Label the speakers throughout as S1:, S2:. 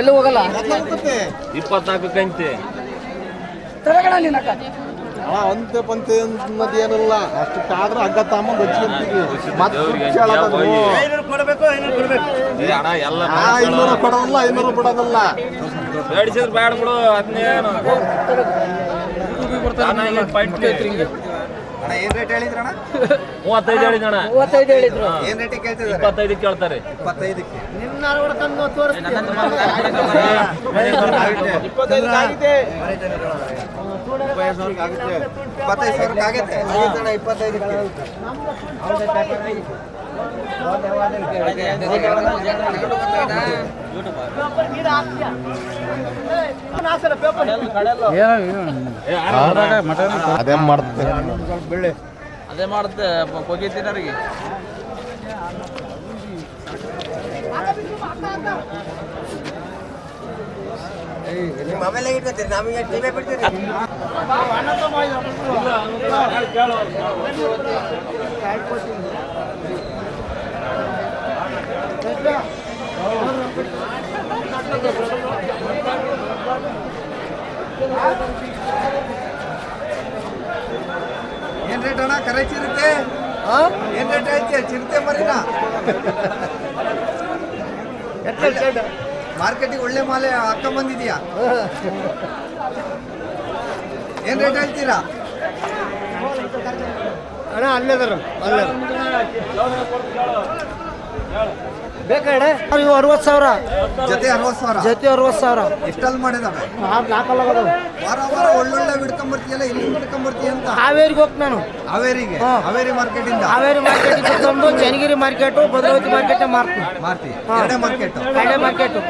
S1: ಎಲ್ಲೂ ಹೋಗಲ್ಲ?
S2: ಇಪ್ಪತ್ನಾಲ್ಕು ಕಂತೆ
S1: ನಿನ್ನಕ್ಕ
S3: ಅಂತೆ ಪಂತೆ ಅನ್ನೋದು ಏನಿಲ್ಲ. ಅಷ್ಟಕ್ಕಾದ್ರೆ ಹಗ್ಗ.
S2: ಏ ಅಣ್ಣ ಎಲ್ಲ
S3: ಐನೂರು ಕೊಡೋದಿಲ್ಲ ಐನೂರು ಬಿಡೋದಿಲ್ಲ.
S2: ಬೇಡಿಸಿದ್ರೆ ಬೇಡ ಬಿಡು ಅದನ್ನೇನು
S4: ಅಣ್ಣ ಏನ್ ರೇಟ್
S2: ಮೂವತ್ತೈದು ಹೇಳಿದಣ್ಣ
S1: ಮೂವತ್ತೈದು ಹೇಳಿದ್ರು.
S4: ಏನ್ ರೇಟಿಗೆ ಕೇಳ್ತಿದ್ದಾರೆ?
S2: ಇಪ್ಪತ್ತೈದು ಕೇಳ್ತಾರೆ.
S4: ಇಪ್ಪತ್ತೈದಕ್ಕೆ. ಇಪ್ಪತ್ತೈದು ಸಾವಿರಕ್ಕೆ ಆಗತ್ತೆ. ಅಣ್ಣ ಇಪ್ಪತ್ತೈದಕ್ಕೆ.
S2: ಏ, ಆರಾಮ ಅಣ್ಣ.
S3: ಅದೇ ಮಾಡ್ತೇವೆ
S2: ಅದೇ ಮಾಡುತ್ತೆ ತಿನ್ನೋರಿಗೆ
S4: ನಿಮ್ಮ ಆಮೇಲೆ ಇಟ್ಕೊತೀರಿ ನಮಗೆ ಟಿವಿ ಬಿಡ್ತೀರಿ. ಏನ್ ರೇಟ್ ಅಣ್ಣ ಕರೆ ಚಿರತೆ ಏನ್ ರೇಟ್ ಹೇಳ್ತೀಯ ಚಿರತೆ ಮರಿನ ಮಾರ್ಕೆಟಿಗೆ ಒಳ್ಳೆ ಮಾಲೆ ಹಾಕೊಂಡ್ ಬಂದಿದ್ಯಾ ಏನ್ ರೇಟ್ ಹೇಳ್ತೀರಾ?
S1: ಅಣ್ಣ ಅಲ್ಲೇದಾರ ಅಲ್ಲೇ ಬೇಕಾಡೆ ಇವು ಅರವತ್ತು ಸಾವಿರ.
S4: ಜೊತೆ ಅರವತ್ತು ಸಾವಿರ?
S1: ಜೊತೆ ಅರವತ್ತು ಸಾವಿರ.
S4: ಎಷ್ಟಲ್ಲಿ ಮಾಡಿದಾವೆ?
S1: ನಾಲ್ಕಲ್ಲ
S4: ವಾರ ವಾರ ಒಳ್ಳೊಳ್ಳೆ ಬಿಡ್ಕೊಂಬರ್ತೀಯಲ್ಲ ಇಲ್ಲಿ ಬಿಡ್ಕೊಂಬರ್ತೀಯ ಅಂತ?
S1: ಹಾವೇರಿಗೆ ಹೋಗ್ ನಾನು.
S4: ಹಾವೇರಿಗೆ. ಹಾವೇರಿ ಮಾರ್ಕೆಟ್ ಇಂದ
S1: ಹಾವೇರಿ ಮಾರ್ಕೆಟ್ ತಂದು ಚನ್ನಗಿರಿ ಮಾರ್ಕೆಟು ಭದ್ರಾವತಿ ಮಾರ್ಕೆಟ್ ಮಾರ್ತೀನಿ.
S4: ಮಾರ್ತಿ.
S1: ಮಾರ್ಕೆಟ್
S4: ಎರಡೇ ಮಾರ್ಕೆಟ್?
S1: ಕಡೆ ಮಾರ್ಕೆಟು.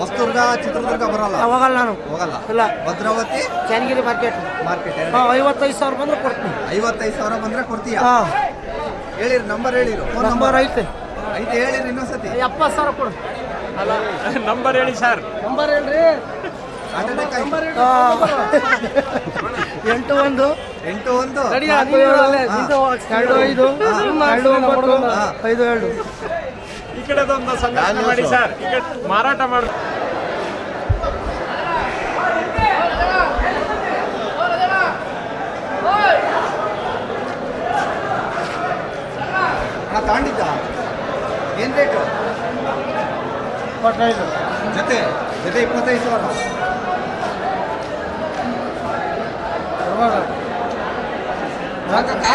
S4: ಹೊಸದುರ್ಗ ಚಿತ್ರದುರ್ಗ ಬರಲ್ಲ?
S1: ಹೋಗಲ್ಲ ನಾನು.
S4: ಹೋಗಲ್ಲ.
S1: ಇಲ್ಲ.
S4: ಭದ್ರಾವತಿ
S1: ಚನ್ನಗಿರಿ ಮಾರ್ಕೆಟ್
S4: ಮಾರ್ಕೆಟ್
S1: ಹಾಂ ಐವತ್ತೈದು ಸಾವಿರ ಬಂದ್ರೆ ಕೊಡ್ತೀನಿ.
S4: ಐವತ್ತೈದು ಸಾವಿರ ಬಂದ್ರೆ ಕೊಡ್ತೀಯ?
S1: ಹಾಂ.
S4: ಹೇಳಿರಿ ನಂಬರ್ ಹೇಳಿರು. ಫೋನ್
S1: ನಂಬರ್ ಐತೆ.
S4: ಐತೆ ಹೇಳಿರಿ ಇನ್ನೊಂದ್ಸತಿ.
S1: ಎಪ್ಪತ್ತು ಸಾವಿರ ಕೊಡು.
S2: ಅಲ್ಲ ನಂಬರ್ ಹೇಳಿ ಸರ್
S1: ನಂಬರ್ ಹೇಳ್ರಿ. ಎಂಟು ಒಂದು.
S4: ಎಂಟು ಒಂದು.
S1: ಎರಡು ಐದು. ಎರಡು ಒಂಬತ್ತು. ಐದು ಎರಡು.
S2: ಕಡೆದೊಂದು ಸಂಘಟನೆ ಮಾಡಿ ಸರ್. ಟಿಕೆಟ್ ಮಾರಾಟ ಮಾಡಿ.
S4: ನಾ ತಾಂಡಿದ್ದ ಏನು ರೇಟು
S1: ಇಪ್ಪತ್ತೈದು.
S4: ಜೊತೆ ಜೊತೆ ಇಪ್ಪತ್ತೈದು ಸಾವಿರ. ಸಾಕಕ್ಕ?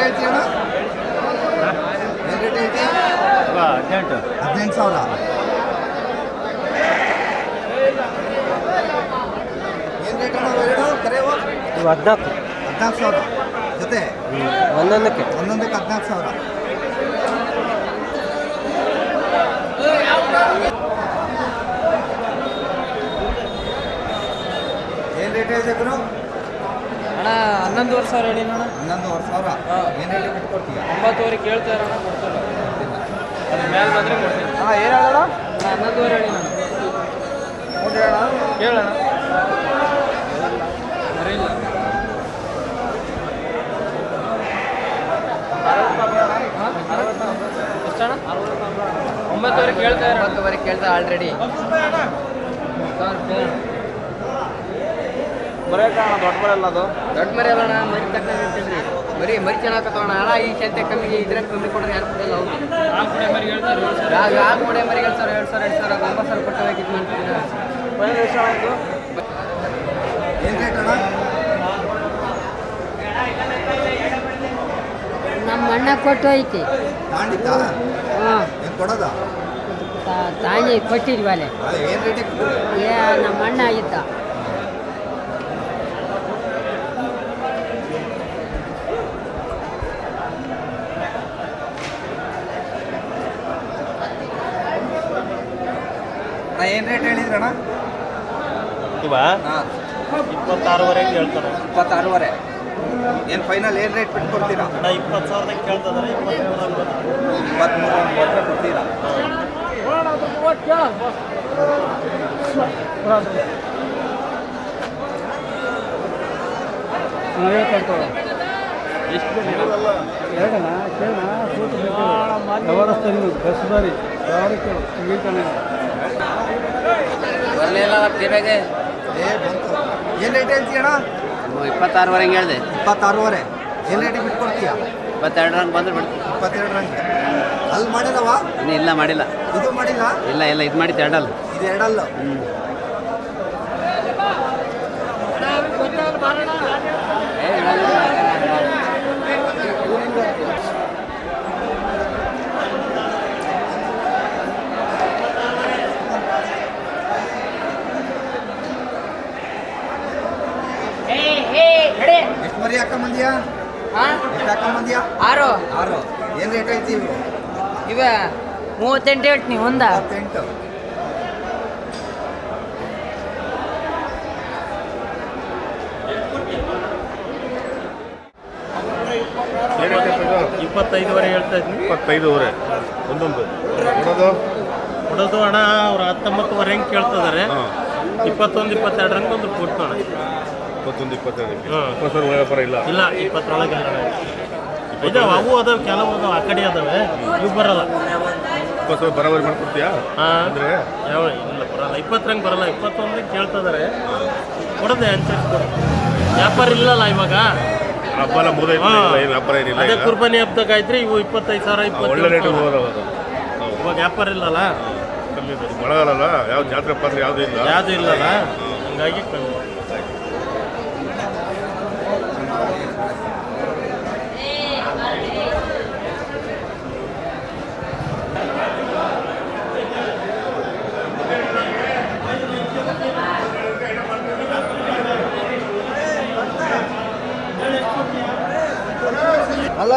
S4: ಏನ್ ರೇಟ್ ಹೇಳ್ತೀಯ?
S2: ಹದಿನೆಂಟು.
S4: ಹದಿನೆಂಟು ಸಾವಿರ. ಏನ್ ರೇಟ್ ಅಣ್ಣ ಎರಡು? ಕರೆಯವ
S1: ಇವು ಹದಿನಾಲ್ಕು.
S4: ಹದಿನಾಲ್ಕು ಸಾವಿರ. ಜೊತೆ?
S1: ಒಂದೊಂದಕ್ಕೆ.
S4: ಒಂದೊಂದಕ್ಕೆ ಹದಿನಾಲ್ಕು ಸಾವಿರ. ಏನ್ ರೇಟ್
S1: ಅಣ್ಣ ಹನ್ನೊಂದುವರೆ ಸಾವಿರ ಹೇಳಿ ಅಣ್ಣ
S4: ಹನ್ನೊಂದುವರೆ ಸಾವಿರ ಏನು ಹೇಳಿ ಬಿಟ್ಕೊಡ್ತೀಯ
S1: ಒಂಬತ್ತುವರೆ ಕೇಳ್ತಾ ಇರೋಣ ಕೊಡ್ತಾರೆ. ಅದ್ರ ಮೇಲೆ ಬಂದರೆ ಕೊಡ್ತೀನಿ.
S4: ಹಾಂ ಏನು ಹೇಳೋಣ
S1: ಹನ್ನೊಂದುವರೆ ಹೇಳಿ ನಾನು. ಕೇಳೋಣ. ಇಲ್ಲ. ಎಷ್ಟಣ್ಣ? ಒಂಬತ್ತುವರೆ ಕೇಳ್ತಾ ಇರೋ ಒಂಬತ್ತುವರೆ ಕೇಳ್ತಾ ಆಲ್ರೆಡಿ
S2: ಬರೇ ಕಾರಣ ದೊಡ್ಡ ಬರಲ್ಲ ಅದು.
S1: ದೊಡ್ಡ ಮರಿ ಅಲ್ಲಣ್ಣ ಮರಿ ಬರೀ ಮರಿ ಮರಿ ಚೆನ್ನಾಗಿ ತಗೋಣ ಅಣ್ಣ ಈ ಚಂತೆ ಕಮ್ಮಿಗೆ ಇದ್ರೆ ಕಮ್ಮಿ ಕೊಡ್ರಿ ಯಾರು ಕೊಡಲ್ಲ ಅವ್ರು. ಯಾವ ಕೊಡೆ ಮರಿ ಎರಡು ಸಾವಿರ ಎರಡು ಸಾವಿರ ಎರಡು ಸಾವಿರ ಒಂಬತ್ತು ಸಾವಿರ ಕೊಟ್ಟು ಹೋಗಿದ್ದು
S4: ಏನು ರೇಟ್ ಅಣ್ಣ?
S5: ನಮ್ಮ ಅಣ್ಣ ಕೊಟ್ಟು ಐತಿ
S4: ಹಾ
S5: ಹಾಂ.
S4: ಏನು ಕೊಡೋದ?
S5: ತಾಯಿ ಕೊಟ್ಟಿದ್ವಲೆ.
S4: ಏನು ರೇಟಿಗೆ
S5: ಏ ನಮ್ಮ ಅಣ್ಣ ಇದ್ದ.
S4: ಹೇಳಿದ್ರಣ್ಣ?
S6: ಇವ?
S4: ಹಾಂ.
S6: ಇಪ್ಪತ್ತಾರುವರೆಗೆ ಹೇಳ್ತಾರೆ.
S4: ಇಪ್ಪತ್ತಾರೂವರೆ. ಏನು ಫೈನಲ್ ಏನು ರೇಟ್ ಬಿಟ್ಟು ಕೊಡ್ತೀರಾ?
S6: ಅಣ್ಣ ಇಪ್ಪತ್ತು ಸಾವಿರದಾಗ ಕೇಳ್ತಿದ್ದಾರೆ ಇಪ್ಪತ್ತ್ಮೂರು
S4: ಇಪ್ಪತ್ತ್ಮೂರು ಕೇಳು ಕೊಡ್ತೀರಾ
S7: ಬರಲಿಲ್ಲ ಕಿವ್ಯಾಗೆ
S4: ಏ ಬಂತು. ಏನು ರೇಟ್ ಹೇಳ್ತೀಯಣ್ಣ
S7: ಇಪ್ಪತ್ತಾರುವರೆ ಹಿಂಗೆ ಹೇಳಿದೆ.
S4: ಇಪ್ಪತ್ತಾರೂವರೆ. ಏನು ರೇಟಿಗೆ ಬಿಟ್ಟು ಕೊಡ್ತೀಯಾ
S7: ಇಪ್ಪತ್ತೆರಡು ರಂಗ್ ಬಂದ್ರೆ ಬಿಡ್ತೀನಿ
S4: ಇಪ್ಪತ್ತೆರಡರಂಗೆ ಅಲ್ಲಿ ಮಾಡಿಲ್ಲವಾ?
S7: ಇನ್ನೂ ಇಲ್ಲ ಮಾಡಿಲ್ಲ.
S4: ಇದು ಮಾಡಿಲ್ಲ?
S7: ಇಲ್ಲ ಇಲ್ಲ ಇದು ಮಾಡಿದ್ದು ಎರಡಲ್ಲ.
S4: ಇದು ಎರಡಲ್ಲ ಎಷ್ಟು ಮರಿ ಹಾಕೊಂಬಂದ್ಯಾ ಎಷ್ಟು ಹಾಕೊಂಬಂದ್ಯಾ
S5: ಆರು
S4: ಆರು ಏನು ರೇಟ್ ಹೇಳ್ತೀವಿ
S5: ಇವ ಮೂವತ್ತೆಂಟು ಹೇಳ್ತೀನಿ ಒಂದ?
S4: ಎಂಟು
S6: ಇಪ್ಪತ್ತೈದುವರೆ ಹೇಳ್ತಾ ಇದ್ನಿ
S3: ಇಪ್ಪತ್ತೈದುವರೆ. ಒಂದೊಂದು. ಕೊಡೋದು?
S6: ಕೊಡೋದು ಹಣ ಅವ್ರು ಹತ್ತೊಂಬತ್ತುವರೆ ಹೆಂಗೆ ಕೇಳ್ತಿದ್ದಾರೆ? ಇಪ್ಪತ್ತೊಂದು ಇಪ್ಪತ್ತೆರಡರಂಗೆ ಒಂದು ಕೊಡ್ತಾನೆ
S3: ಇಪ್ಪತ್ತೊಂದು ಇಪ್ಪತ್ತೆರಡು
S6: ಹಾಂ.
S3: ಇಪ್ಪತ್ತೊಂದು ವ್ಯಾಪಾರ ಇಲ್ಲ
S6: ಇಲ್ಲ ಇಪ್ಪತ್ತರೊಳಗೆ ಇದಾವೆ ಅವು ಅದಾವೆ ಕೆಲವು ಅದಾವೆ ಆ ಕಡೆ ಅದಾವೆ. ಇವು ಬರಲ್ಲ.
S3: ಇಪ್ಪತ್ತು ಬರೋವರೆ ಮಾಡ್ಕೊಡ್ತೀಯಾ?
S6: ಹಾಂ.
S3: ಅಂದರೆ?
S6: ಯಾವ ಇಲ್ಲ ಬರಲ್ಲ. ಇಪ್ಪತ್ತರಂಗೆ ಬರಲ್ಲ. ಇಪ್ಪತ್ತೊಂದಕ್ಕೆ ಕೇಳ್ತಿದ್ದಾರೆ ಕೊಡದೆ ಅನ್ಸರಿಸಿ ಕೊಡು. ವ್ಯಾಪಾರ ಇಲ್ಲಲ್ಲ ಇವಾಗ.
S3: ಏನು ವ್ಯಾಪಾರ ಏನಿಲ್ಲ
S6: ಅದೇ. ಕುರ್ಬಾನಿ ಹಬ್ಬದಾಗ ಆಯ್ತ್ರಿ ಇವು ಇಪ್ಪತ್ತೈದು ಸಾವಿರ
S3: ಒಳ್ಳೆ
S6: ಇಪ್ಪತ್ತೇಳು
S3: ರೇಟ್
S6: ಇವಾಗ ವ್ಯಾಪಾರ ಇಲ್ಲಲ್ಲ? ಕಮ್ಮಿ
S3: ಮಳೆಗಾಲಲ್ಲ ಯಾವ ಜಾತ್ರೆ ಪಾತ್ರೆ ಯಾವುದೂ ಇಲ್ಲ?
S6: ಯಾವುದು ಇಲ್ಲಲ್ಲ? ಹಂಗಾಗಿ ಕಮ್ಮಿ.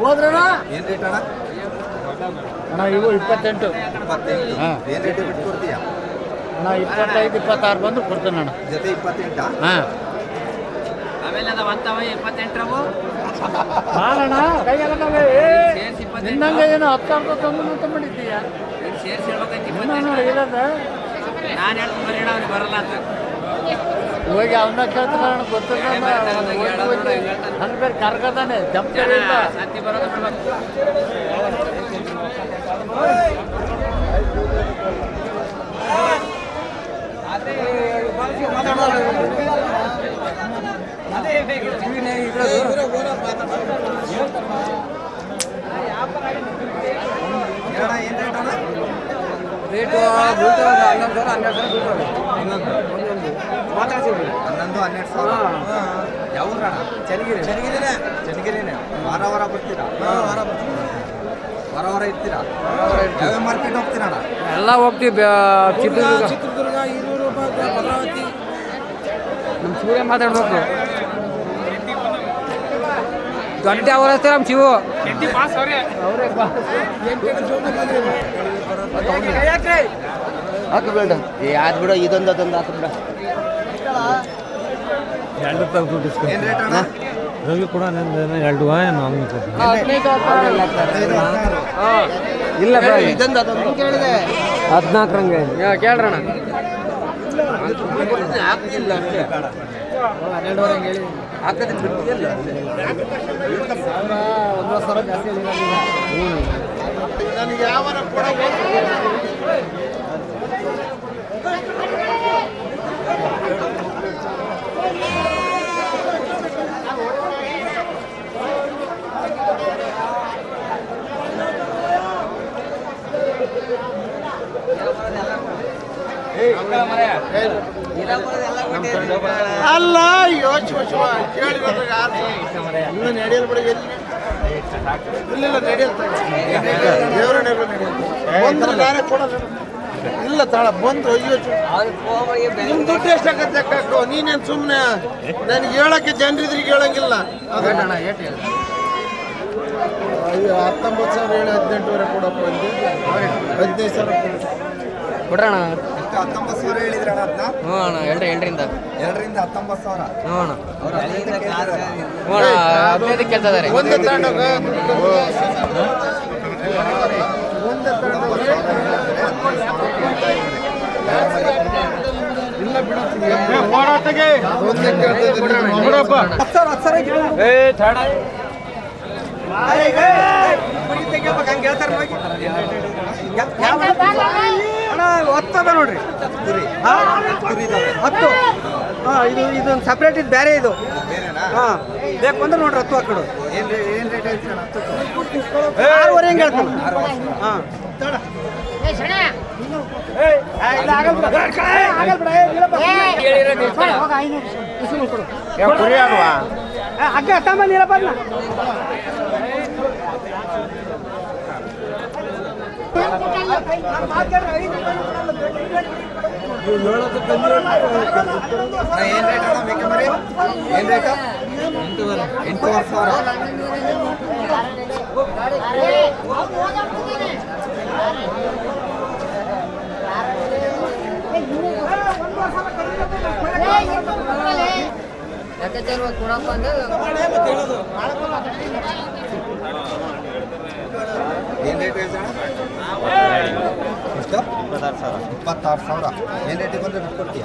S7: ಹೋದ್ರಣ
S4: ಏನು ರೇಟ್ ಅಣ್ಣ?
S7: ಅಣ್ಣ ಇವು ಇಪ್ಪತ್ತೆಂಟು.
S4: ಇಪ್ಪತ್ತೆಂಟು.
S7: ಹಾಂ.
S4: ಏನು ರೇಟಿಗೆ ಬಿಟ್ಟು ಕೊಡ್ತೀಯಾ?
S7: ಅಣ್ಣ ಇಪ್ಪತ್ತೈದು ಇಪ್ಪತ್ತಾರು ಬಂದು ಕೊಡ್ತೇನೆ ಅಣ್ಣ.
S4: ಜೊತೆ ಇಪ್ಪತ್ತೆಂಟಾ?
S7: ಹಾಂ. ಬಾಳಣ್ಣ ನಿನ್ನಂಗೆ ಏನು ಹತ್ತು ಸಾವಿರ ತಂದು ಅಂತ ಮಾಡಿದ್ದೀಯ ಇಲ್ಲದ? ಹೋಗಿ ಅವನ್ನ ಕೇಳ್ತಾನ ಗೊತ್ತಿಲ್ಲ ನನ್ನ ಬೇರೆ ಕರ್ಗದಾನೆ
S4: ಏನು ರೇಟ್ ಅಣ್ಣ?
S7: ರೇಟು ಬೀಳ್ತಾವೆ ಹನ್ನೊಂದು ಸಾವಿರ ಹನ್ನೆರಡು ಸಾವಿರ ಬೀಳ್ತಾವೆ
S4: ಹನ್ನೊಂದು
S7: ಮಾತಾಡ್ತೀವಿ
S4: ಹನ್ನೊಂದು ಹನ್ನೆರಡು ಸಾವಿರ. ಯಾವ ಊರಣ್ಣ?
S7: ಚನ್ನಗಿರಿ.
S4: ಚನ್ನಗಿರಿನೇ. ಚನ್ನಗಿರಿನೇ. ವಾರ ವಾರ ಬರ್ತೀರಾ? ವಾರ ಬರ್ತೀರಾ ವಾರ ವಾರ ಇರ್ತೀರಾ? ಯಾವ ಮಾರ್ಕೆಟ್ ಹೋಗ್ತೀರಣ್ಣ?
S7: ಎಲ್ಲ ಹೋಗ್ತೀವಿ ಚಿತ್ರದುರ್ಗ.
S4: ಚಿತ್ರದುರ್ಗ ಹಿರೂರು ಭದ್ರಾವತಿ.
S7: ನಮ್ಮ ಸೂರ್ಯ ಮಾತಾಡ್ಬೇಕು. ಗಂಟೆ ಅವರ ಹತ್ತಿರ ನಮ್ಮ ಶಿವು. ಹಾಕು ಬೇಡ ಏ ಆದ್ ಬಿಡ ಇದೊಂದು ಅದೊಂದು
S4: ಏನು ರವಿ ಕೂಡ
S7: ಹದಿನೈದು
S4: ಹದಿನೈದು ಹದಿನಾರು
S7: ಇಲ್ಲ ಕೇಳಿದೆ ಹದಿನಾಲ್ಕರಂಗೆ ಕೇಳ್ರಣ ಹಾಕಿಲ್ಲ ಅಷ್ಟೇ ಹನ್ನೆರಡುವರೆ ಹೇಳಿ ಹಾಕೋದಕ್ಕೆ ಬಿಟ್ಟಿಲ್ಲ ಒಂದು ಸಾವಿರ ಜಾಸ್ತಿ ಹ್ಞೂ
S3: ನನಗೆ ಕೊಡ ಅಲ್ಲ ಯೋಚನೆ ಕೇಳಿರೋದು ಯಾರು ಇನ್ನು ನಡೆಯಲ್ ಬಿಡಿ ಎಲ್ಲಿ? ಇಲ್ಲ ಇಲ್ಲ ನಾನೇ ತಾಳ ಬಂದ್ರು ಅಯ್ಯೋ ನಿಮ್ ದುಡ್ಡು ಎಷ್ಟಾಗತ್ತೆ ಲೆಕ್ಕಾಕು ನೀನೇನ್ ಸುಮ್ಮನೆ ನನಗೆ ಹೇಳಕ್ಕೆ ಜನರಿದ್ರಿಗೆ ಹೇಳಂಗಿಲ್ಲ.
S7: ಏಟ್
S3: ಅಯ್ಯೋ ಹತ್ತೊಂಬತ್ತು ಸಾವಿರ ಹೇಳಿ ಹದಿನೆಂಟುವರೆ ಕೊಡಪ್ಪ ಹದಿನೈದು ಸಾವಿರ ಕೊಡು.
S7: ಕೊಡ್ರಣ
S4: ಎಷ್ಟು ಹತ್ತೊಂಬತ್ತು ಸಾವಿರ ಹೇಳಿದ್ರಣ್ಣ ಅದನ್ನ
S7: ಹ್ಞೂ ಅಣ್ಣ ಎರಡರ ಎಂಟರಿಂದ
S4: ಎರಡರಿಂದ ಹತ್ತೊಂಬತ್ತು ಸಾವಿರ
S7: ಹ್ಞೂ ಅಣ್ಣ
S4: ಅವ್ರು ಹದಿನೈದು ಕೇಳಿದ್ರು.
S7: ಹ್ಞೂ ಅಣ್ಣ ಹದಿನೈದಕ್ಕೆ ಕೇಳ್ತಾ ಇದಾರೆ
S3: ಒಂದೇ ತಗೊಂಡೋಗ ಒಂದೇ ತಗೊಂಡೋಗ ಇಲ್ಲ ಬಿಡತ್ತೀನಿ ಒಂದೇ ಕೇಳ್ತಾ ಇದ್ದೀನಿ. ನೋಡಪ್ಪ
S4: ಹತ್ತು ಸಾವಿರ ಹತ್ತು ಸಾವಿರ ಕೇಳಿದ್ರು.
S1: ಅಣ್ಣ ಹತ್ತದ ನೋಡ್ರಿ
S4: ಕುರಿ
S1: ಹಾ?
S4: ಕುರಿ ನೋಡ್ರಿ.
S1: ಹತ್ತು. ಹಾ ಇದು ಇದೊಂದು ಸಪ್ರೇಟ್ ಇದು ಬೇರೆ ಇದು.
S4: ಬೇರೆನಾ?
S1: ಹಾ ಬೇಕು ಅಂದ್ರೆ ನೋಡ್ರಿ ಹತ್ತು ಹಾಕೊಡು ಆರೂವರೆ ಹೆಂಗೆ ಹೇಳ್ತಾನೆ? ಹಾ. ಅಕ್ಕ ತಮ್ಮಲ್ಲಿ ನೀರಪ್ಪ ಅದ್ನ.
S4: ಅಣ್ಣ, ಏನ್ ರೇಟ್ ಅಣ್ಣ ಬೇಕಂದ್ರೆ ಏನ್ ರೇಟ್ ಎಂಟೂವರೆ ಎಂಟೂವರೆ ಸಾವಿರ
S5: ಲೆಕ್ಕಾಚಾರ ಕೊಡಪ್ಪ ಅಂದ್ರೆ
S4: ಏನ್ ರೇಟ್ ಹೇಳ್ತಾಣ ಎಷ್ಟು ಇಪ್ಪತ್ತಾರು ಸಾವಿರ. ಏನು ರೇಟಿಗೆ ಬಂದರೆ ಬಿಟ್ಟು ಕೊಡ್ತೀಯ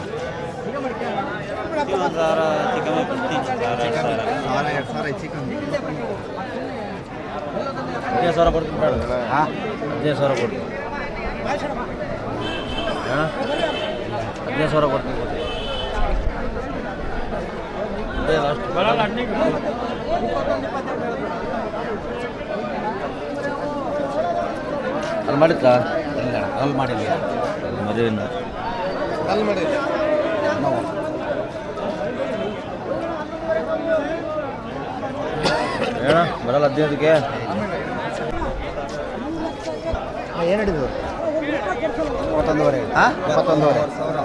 S4: ಸಾವಿರ. ಎರಡು ಸಾವಿರ ಹೆಚ್ಚು ಕಮ್ಮಿ
S6: ಹದಿನೈದು ಸಾವಿರ ಕೊಡ್ತೀನಿ ಹಾಂ? ಹದಿನೈದು ಸಾವಿರ ಕೊಡ್ತೀನಿ. ಹಾಂ ಹದಿನೈದು ಸಾವಿರ ಕೊಡ್ತೀನಿ ಕೊಡ್ತೀನಿ. ಅಲ್ಲಿ ಮಾಡಿದ್ದ ಅಲ್ಲಿ ಮಾಡಿಲ್ಲ. ಮದುವೆಯಿಂದ
S3: ಕಲ್ ಮಾಡಿಲ್ಲ.
S6: ಹೇಳ ಬರಲ್ಲ ಅದಕ್ಕೆ
S3: ಏನು ಹಿಡಿದು ಮೂವತ್ತೊಂದುವರೆ. ಹಾಂ ಮೂವತ್ತೊಂದುವರೆ.
S4: ಸಾವಿರ.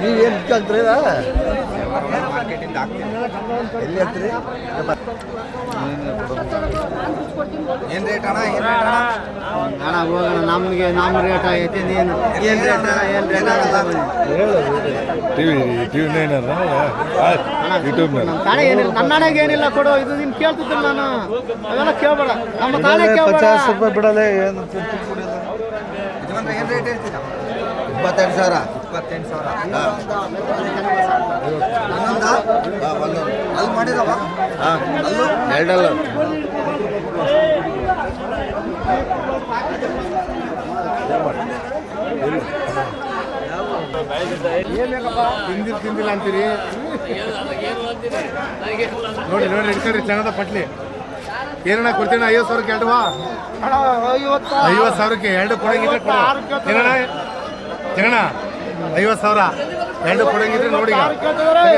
S3: ನೀವೇನು ಕಲ್ತ್ರಿ ಎಲ್ಲಿ
S4: ಏನ್ ರೇಟ್ ಅಣ್ಣ? ಏನ್ ರೇಟ್ ಅಣ್ಣ?
S3: ಅಣ್ಣ ಹೋಗೋಣ. ನಮಗೆ ನಮ್ಮ ರೇಟ್ ಐತಿ ನೀನು ಏನು ರೇಟ್ ಏನು rate
S8: TV TV nine YouTube
S3: ನಮ್ಮ ತಾನೇ ಏನಿಲ್ಲ ನನ್ನ ಹಣೆಗೆ ಏನಿಲ್ಲ ಕೊಡು. ಇದು ನೀನು ಕೇಳ್ತಿದ್ದಿಲ್ಲ ನಾನು. ಅವೆಲ್ಲ ಕೇಳ್ಬೇಡ. ನಮ್ಮ ತಾನೇ ಕೇಳಬೇಡ.
S8: ರೂಪಾಯಿ ಬಿಡಲೇ ಏನು
S4: ಏನ್ ರೇಟ್ ಹೇಳ್ತೀರಾ?
S3: ಇಪ್ಪತ್ತೆರಡು ಸಾವಿರ.
S4: ಇಪ್ಪತ್ತೆಂಟು ಸಾವಿರ. ಹನ್ನೊಂದ ಅಲ್ಲಿ ಮಾಡಿದವ? ಅಲ್ಲೂ
S3: ಎರಡಲ್ಲ. ತಿಂದಿಲ್ ತಿಂದಿಲ್ಲ ಅಂತೀರಿ? ನೋಡಿ ನೋಡಿ ಇಟ್ಕೊರಿ ಚೆನ್ನದ ಪಟ್ಲಿ. ಏನಣ್ಣ ಕೊಡ್ತೀನಿ? ಐವತ್ತು ಸಾವಿರಕ್ಕೆ ಎರಡು ಐವತ್ತು. ಸಾವಿರಕ್ಕೆ ಎರಡು ಕೊಡಂಗಿದ್ರೆ ಕೊಡು. ಏನಣ್ಣ? ಏನಣ್ಣ? ಐವತ್ತು ಸಾವಿರ. ಎರಡು ಕೊಡಂಗಿದ್ರೆ ನೋಡಿ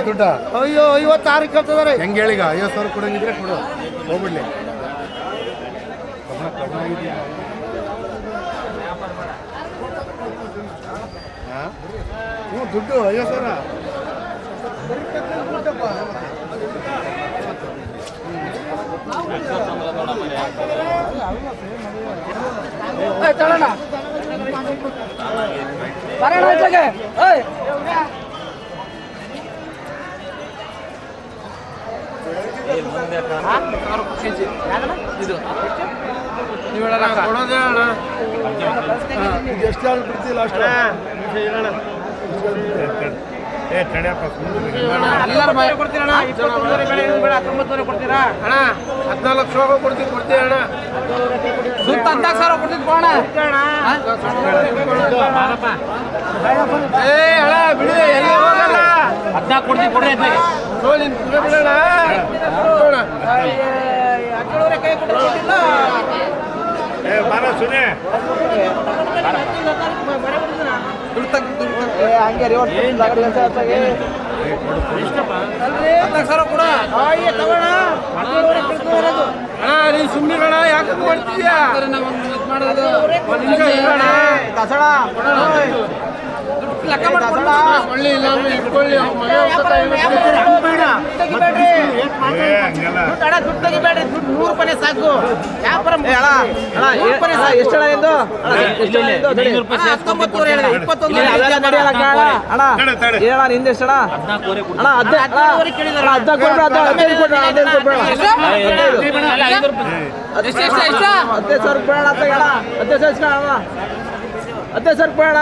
S3: ದುಡ್ಡ.
S1: ಅಯ್ಯೋ ಐವತ್ತಾರು ಕೇಳ್ತಿದಾರೆ
S3: ಹೆಂಗೆ ಹೇಳಿಗ ಐವತ್ತು ಸಾವಿರ ಕೊಡಂಗಿದ್ರೆ ಕೊಡು. ಹೋಗ್ಬಿಡ್ಲಿ? ಹ್ಞೂ ದುಡ್ಡು ಐವತ್ತು ಸಾವಿರ.
S1: ತಗೊಳ್ಳೋಣ ಬರೋಣ ಆಚೆಗೆ. ಓಯ್ ಎಲ್ಲರೂ ಬಾಯಿ. ಕೊಡ್ತೀರಣ್ಣ ಇಪ್ಪತ್ತೊಂದೂವರೆ ಬೆಳೆ ಬೇಡ ಹತ್ತೊಂಬತ್ತುವರೆ ಕೊಡ್ತೀರಾ?
S3: ಅಣ್ಣ. ಹದಿನಾಲ್ಕು ಸಾವಿರ ಕೊಡ್ತೀನಿ ಕೊಡ್ತೀವಿ ಅಣ್ಣ.
S1: ಸುತ್ತ ಹದಿನಾಲ್ಕು ಸಾವಿರ ಕೊಡ್ತೀನಿ ಕೊಡೋಣ.
S3: ಅಣ್ಣ
S1: ಹದಿನಾಲ್ಕು ಕೊಡ್ತೀನಿ ಕೊಡ್ರಿ ಅದ್ನಾಗೆ
S3: ನೋಡಿ ಬಿಡೋಣ
S1: ಹದಿನೇಳುವರೆ ಕೈ ಕೊಟ್ಟಿಲ್ಲ
S3: ಏ ಬಾರ
S9: ಹಂಗೆ ರಿವರ್ಸ್
S10: ಸುಮ್ಮನಿಗಳ ಯಾಕೆ ಮಾಡ್ತೀಯಾ ಲೆಕ್ಕ ಒಳ್ಳೆ ಇಲ್ಲ ಅಂದ್ರೆ ಇಟ್ಕೊಳ್ಳಿ ಅವ್ನ್ ಮನೆ ನೂರು ರೂಪಾಯಿ ಸಾಕು ವ್ಯಾಪಾರ
S9: ಎಷ್ಟು ಹಣ ಎಂದು
S10: ಹತ್ತೊಂಬತ್ತುವರೆ ಹೇಳಿದೆ ಇಪ್ಪತ್ತೊಂದು
S9: ಹೇಳ ನಿಂದ ಎಷ್ಟು ಅಣ್ಣ ಅಣ್ಣ ಹದ್ನ- ಅಣ್ಣ, ಅಣ್ಣ, ಹದ್ನಾಲ್ಕು ಹದಿನೈದು ಹದಿನೈದು. ಹದಿನೈದು. ಹದಿನೈದು ಸಾವಿರ ರೂಪಾಯಿ. ಹದಿನೈದು. ಹದಿನೈದು ಸಾವಿರ ರೂಪಾಯಿ ಅಣ್ಣ. ಅಣ್ಣ, ಸರ್ ಬೇಡ.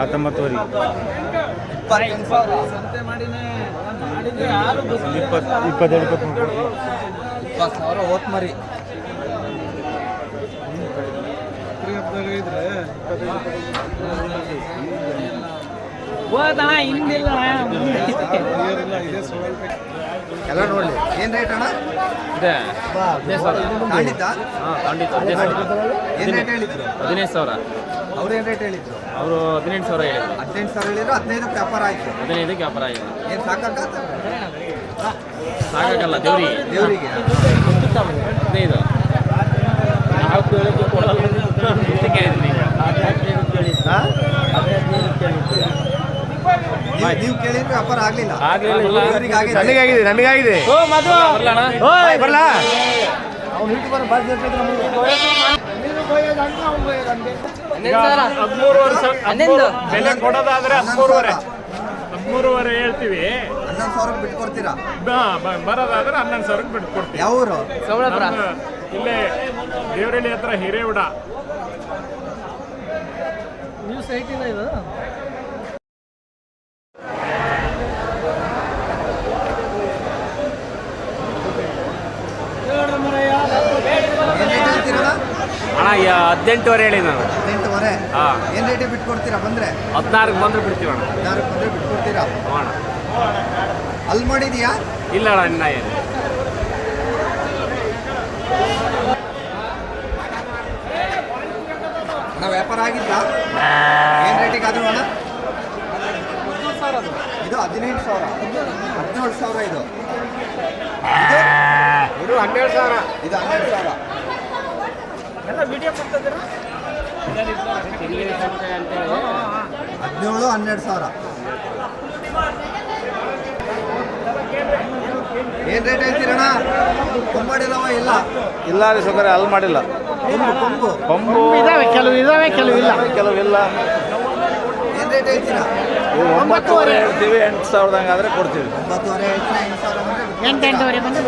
S8: ಹತ್ತೊಂಬತ್ತುವರೆ.
S4: ಇಪ್ಪತ್ತೆಂಟು ಸಾವಿರ.
S8: ಇಪ್ಪತ್ತು ಇಪ್ಪತ್ತೆರಡು ಇಪ್ಪತ್ತ್ಮೂರು
S4: ಇಪ್ಪತ್ತು ಸಾವಿರ ಓತ್ ಮರಿ ಎಲ್ಲ ನೋಡಿ ಏನು ರೇಟ್ ಅಣ್ಣ? ತಾಂಡಿದ್ದ? ಏನು ರೇಟ್ ಹೇಳಿದ್ರು?
S2: ಹದಿನೈದು ಸಾವಿರ.
S4: ಅವ್ರು ಏನ್ ರೇಟ್ ಹೇಳಿದ್ರು?
S2: ಅವರು ಹದಿನೆಂಟು ಸಾವಿರ ಹೇಳಿದ್ರು.
S4: ಹದಿನೆಂಟು ಸಾವಿರ ಹೇಳಿದ್ರು ಹದಿನೈದಕ್ಕೆ ವ್ಯಾಪಾರ ಆಯ್ತು.
S2: ಹದಿನೈದಕ್ಕೆ ವ್ಯಾಪಾರ ಆಯ್ತು
S4: ಏನ್ ಸಾಕಾಗ
S2: ಸಾಕಾಗಲ್ಲ ದೇವ್ರಿಗೆ.
S4: ದೇವರಿಗೆ.
S2: ಹದಿನೈದು ನಾವು ಕೇಳಿದ್ದು ಕೊಡಲ್ಲ. ಅಂತ ಕೇಳಿದ್ದೀನಿ
S4: ನೀವು ಕೇಳಿದ್ರೆ ವ್ಯಾಪಾರ ಆಗ್ಲಿಲ್ಲ.
S11: ಹನ್ನೊಂದು
S2: ಬೆಲೆ ಕೊಡೋದಾದ್ರೆ
S4: ಹದಿಮೂರುವರೆ.
S2: ಹದಿಮೂರುವರೆ ಹೇಳ್ತೀವಿ.
S4: ಹನ್ನೊಂದು ಸಾವಿರಕ್ಕೆ ಬಿಟ್ಕೊಡ್ತೀರಾ?
S2: ಬರೋದಾದ್ರೆ ಹನ್ನೊಂದು ಸಾವಿರಕ್ಕೆ ಬಿಟ್ಕೊಡ್ತೀವಿ
S4: ಯಾವ ಊರು
S2: ಇಲ್ಲೇ ದೇವರಳ್ಳಿ ಹತ್ರ ಹಿರೇವಿಡ.
S4: ಏನ್ ರೇಟ್ ಇದು
S2: ಅಣ್ಣ ಹದಿನೆಂಟುವರೆ ಹೇಳಿ ನಾನು.
S4: ಹದಿನೆಂಟುವರೆ?
S2: ಹಾ.
S4: ಏನು ರೇಟಿಗೆ ಬಿಟ್ಕೊಡ್ತೀರಾ ಬಂದ್ರೆ?
S2: ಹದಿನಾರಕ್ಕೆ ಬಂದ್ರೆ ಬಿಡ್ತೀವಿ ಅಣ್ಣ.
S4: ಹದಿನಾರಕ್ಕೆ ಬಂದ್ರೆ ಬಿಟ್ಕೊಡ್ತೀರಾ?
S2: ಹಾಂ ಅಣ್ಣ.
S4: ಅಲ್ಲಿ ಮಾಡಿದ್ಯಾ?
S2: ಇಲ್ಲ ಅಣ್ಣ ಏನು
S4: ಅಣ್ಣ ವ್ಯಾಪಾರ ಆಗಿದ್ದ ಏನ್ ರೇಟಿಗೆ ಆದರೂ ಅಣ್ಣ? ಇದು ಹದಿನೆಂಟು ಸಾವಿರ. ಹದಿನೇಳು ಸಾವಿರ ಇದು. ಇದು?
S9: ಹನ್ನೆರಡು ಸಾವಿರ.
S4: ಇದು ಹನ್ನೆರಡು ಸಾವಿರ. ಹದಿನೇಳು ಹನ್ನೆರಡು ಸಾವಿರ. ಏನ್ ರೇಟ್ ಹೇಳ್ತೀರಣ ಕೊಂಬಾಡಿಲ್ಲವ ಇಲ್ಲ.
S8: ಇಲ್ಲ ರೀ ಸೌಕರ್ಯ ಅಲ್ಲಿ ಮಾಡಿಲ್ಲ.
S4: ಕೊಂಬು ಕೊಂಬು.
S8: ಕೊಂಬು.
S9: ಇದಾವೆ ಕೆಲವು ಇದಾವೆ ಕೆಲವು ಇಲ್ಲ.
S8: ಕೆಲವಿಲ್ಲ
S4: ಏನ್ ರೇಟ್ ಹೇಳ್ತೀರಾ?
S8: ಇವು ಒಂಬತ್ತುವರೆ ಹೇಳ್ತೀವಿ ಎಂಟು ಸಾವಿರದಂಗೆ ಆದರೆ ಕೊಡ್ತೀವಿ.
S4: ಒಂಬತ್ತುವರೆ ಎಂಟು ಸಾವಿರ ಬಂದ್ರೆ
S9: ಎಂಟು ಎಂಟುವರೆ ಬಂದು